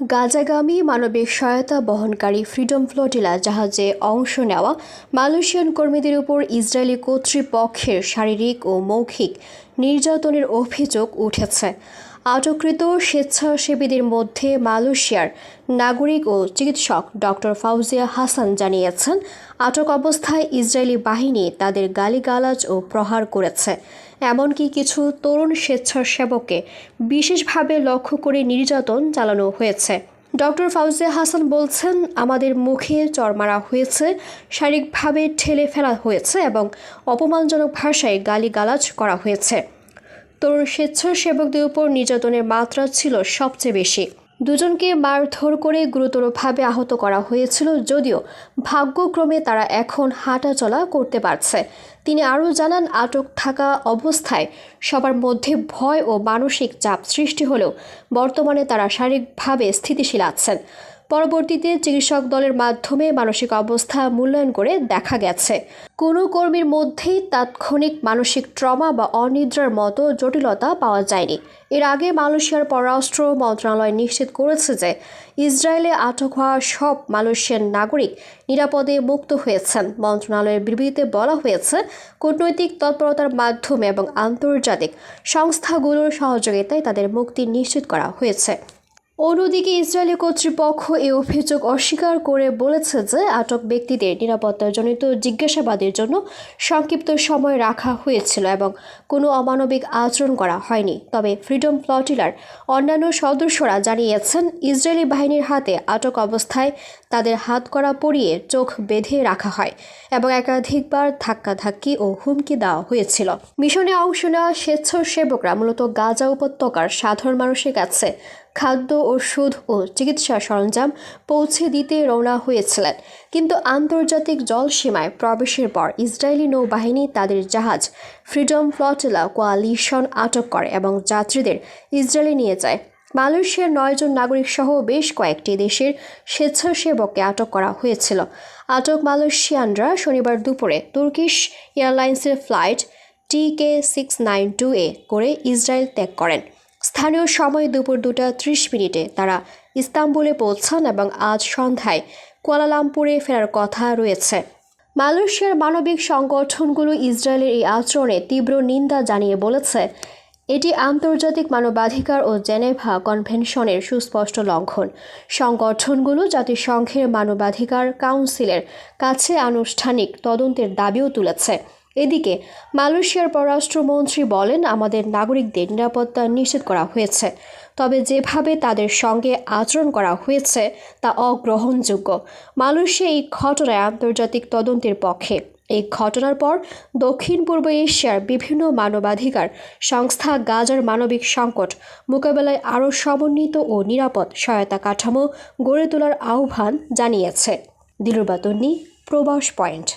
গাজাগামী মানবিক সহায়তা বহনকারী ফ্রিডম ফ্লোটিলা জাহাজে অংশ নেওয়া মালয়েশিয়ান কর্মীদের উপর ইসরায়েলি কর্তৃপক্ষের শারীরিক ও মৌখিক নির্যাতনের অভিযোগ উঠেছে। আটককৃত স্বেচ্ছাসেবীদের মধ্যে মালয়েশিয়ার নাগরিক ও চিকিৎসক ডক্টর ফাউজিয়া হাসান জানিয়েছেন, আটক অবস্থায় ইসরায়েলি বাহিনী তাদের গালিগালাজ ও প্রহার করেছে। এমনকি কিছু তরুণ স্বেচ্ছাসেবককে বিশেষভাবে লক্ষ্য করে নির্যাতন চালানো হয়েছে। ডক্টর ফাউজিয়া হাসান বলছেন, আমাদের মুখে চর মারা হয়েছে, শারীরিকভাবে ঠেলে ফেলা হয়েছে এবং অপমানজনক ভাষায় গালিগালাজ করা হয়েছে। তরুণ স্বেচ্ছাসেবকদের উপর নির্যাতনের মাত্রা ছিল সবচেয়ে বেশি। দুজনকে মারধর করে গুরুতরভাবে আহত করা হয়েছিল, যদিও ভাগ্যক্রমে তারা এখন হাঁটাচলা করতে পারছে। তিনি আরও জানান, আটক থাকা অবস্থায় সবার মধ্যে ভয় ও মানসিক চাপ সৃষ্টি হলেও বর্তমানে তারা শারীরিকভাবে স্থিতিশীল আছেন। পরবর্তীতে চিকিৎসক দলের মাধ্যমে মানসিক অবস্থা মূল্যায়ন করে দেখা গেছে। কোনো কর্মীর মধ্যেই তাৎক্ষণিক মানসিক ট্রমা বা অনিদ্রার মতো জটিলতা পাওয়া যায়নি। এর আগে মালয়েশিয়ার পররাষ্ট্র মন্ত্রণালয় নিশ্চিত করেছে যে ইসরায়েলে আটক হওয়া সব মালয়েশিয়ান নাগরিক নিরাপদে মুক্ত হয়েছেন। মন্ত্রণালয়ের বিবৃতিতে বলা হয়েছে, কূটনৈতিক তৎপরতার মাধ্যমে এবং আন্তর্জাতিক সংস্থাগুলোর সহযোগিতায় তাদের মুক্তি নিশ্চিত করা হয়েছে। অন্যদিকে ইসরায়েলি কর্তৃপক্ষ এই অভিযোগ অস্বীকার করে বলেছে যে আটক ব্যক্তিদের নিরাপত্তাজনিত জিজ্ঞাসাবাদের জন্য সংক্ষিপ্ত সময় রাখা হয়েছিল এবং কোনো অমানবিক আচরণ করা হয়নি। তবে ফ্রিডম ফ্লটিলার অন্যান্য সদস্যরা জানিয়েছেন, ইসরায়েলি বাহিনীর হাতে আটক অবস্থায় তাদের হাত করা পরিয়ে চোখ বেঁধে রাখা হয় এবং একাধিকবার ধাক্কাধাক্কি ও হুমকি দেওয়া হয়েছিল। মিশনে অংশ নেওয়া স্বেচ্ছাসেবকরা মূলত গাজা উপত্যকার সাধারণ মানুষের কাছে খাদ্য ওষুধ ও চিকিৎসা সরঞ্জাম পৌঁছে দিতে রওনা হয়েছিলেন। কিন্তু আন্তর্জাতিক জলসীমায় প্রবেশের পর ইসরায়েলি নৌবাহিনী তাদের জাহাজ ফ্রিডম ফ্লটেলা কোয়ালিশন আটক করে এবং যাত্রীদের ইসরায়েলে নিয়ে যায়। মালয়েশিয়ার নয়জন নাগরিক সহ বেশ কয়েকটি দেশের স্বেচ্ছাসেবককে আটক করা হয়েছিল। আটক মালয়েশিয়ানরা শনিবার দুপুরে তুর্কিশ এয়ারলাইন্সের flight T K six nine two এ করে ইসরায়েল ত্যাগ করেন। স্থানীয় সময় দুপুর দুটা ত্রিশ মিনিটে তারা ইস্তাম্বুলে পৌঁছান এবং আজ সন্ধ্যায় কুয়ালালামপুরে ফেরার কথা রয়েছে। মালয়েশিয়ার মানবিক সংগঠনগুলো ইসরায়েলের এই আচরণে তীব্র নিন্দা জানিয়ে বলেছে, এটি আন্তর্জাতিক মানবাধিকার ও জেনেভা কনভেনশনের সুস্পষ্ট লঙ্ঘন। সংগঠনগুলো জাতিসংঘের মানবাধিকার কাউন্সিলের কাছে আনুষ্ঠানিক তদন্তের দাবিও তুলেছে। এদিকে মালয়েশিয়ার পররাষ্ট্রমন্ত্রী বলেন, আমাদের নাগরিকদের নিরাপত্তা নিশ্চিত করা হয়েছে, তবে যেভাবে তাদের সঙ্গে আচরণ করা হয়েছে তা অগ্রহণযোগ্য। মালয়েশিয়া এই ঘটনায় আন্তর্জাতিক তদন্তের পক্ষে। এই ঘটনার পর দক্ষিণ পূর্ব এশিয়ার বিভিন্ন মানবাধিকার সংস্থা গাজার মানবিক সংকট মোকাবেলায় আরও সমন্বিত ও নিরাপদ সহায়তা কাঠামো গড়ে তোলার আহ্বান জানিয়েছে। দিলুরবাতন্নি প্রবাস পয়েন্ট।